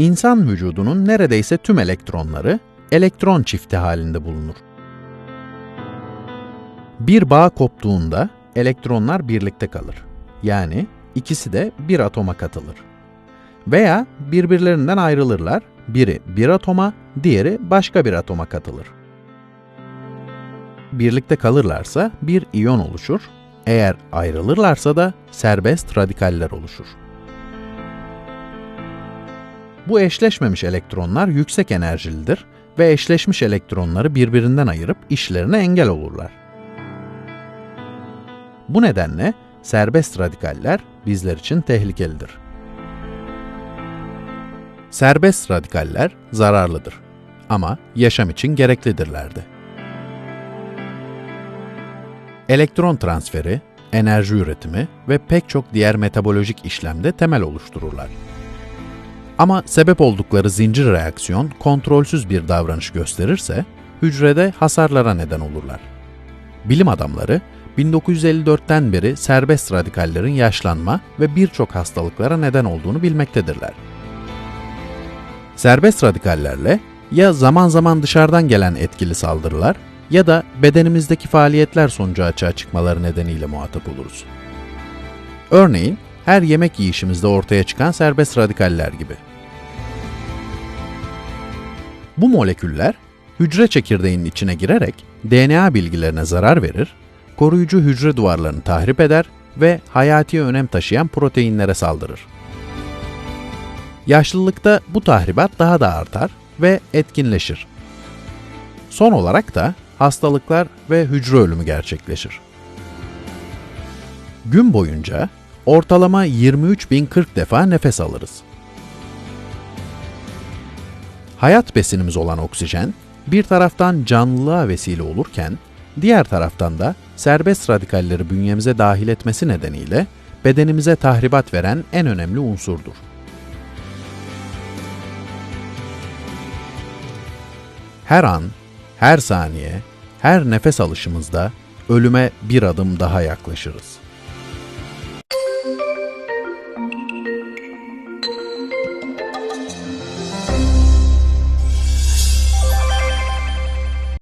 İnsan vücudunun neredeyse tüm elektronları elektron çifti halinde bulunur. Bir bağ koptuğunda elektronlar birlikte kalır. Yani ikisi de bir atoma katılır. Veya birbirlerinden ayrılırlar. Biri bir atoma, diğeri başka bir atoma katılır. Birlikte kalırlarsa bir iyon oluşur. Eğer ayrılırlarsa da serbest radikaller oluşur. Bu eşleşmemiş elektronlar yüksek enerjilidir ve eşleşmiş elektronları birbirinden ayırıp işlerine engel olurlar. Bu nedenle serbest radikaller bizler için tehlikelidir. Serbest radikaller zararlıdır ama yaşam için gereklidirlerdi. Elektron transferi, enerji üretimi ve pek çok diğer metabolojik işlemde temel oluştururlar. Ama sebep oldukları zincir reaksiyon kontrolsüz bir davranış gösterirse hücrede hasarlara neden olurlar. Bilim adamları 1954'ten beri serbest radikallerin yaşlanma ve birçok hastalıklara neden olduğunu bilmektedirler. Serbest radikallerle ya zaman zaman dışarıdan gelen etkili saldırılar ya da bedenimizdeki faaliyetler sonucu açığa çıkmaları nedeniyle muhatap oluruz. Örneğin her yemek yiyişimizde ortaya çıkan serbest radikaller gibi. Bu moleküller hücre çekirdeğinin içine girerek DNA bilgilerine zarar verir, koruyucu hücre duvarlarını tahrip eder ve hayati önem taşıyan proteinlere saldırır. Yaşlılıkta bu tahribat daha da artar ve etkinleşir. Son olarak da hastalıklar ve hücre ölümü gerçekleşir. Gün boyunca ortalama 23.040 defa nefes alırız. Hayat besinimiz olan oksijen bir taraftan canlılığa vesile olurken diğer taraftan da serbest radikalleri bünyemize dahil etmesi nedeniyle bedenimize tahribat veren en önemli unsurdur. Her an, her saniye, her nefes alışımızda ölüme bir adım daha yaklaşırız.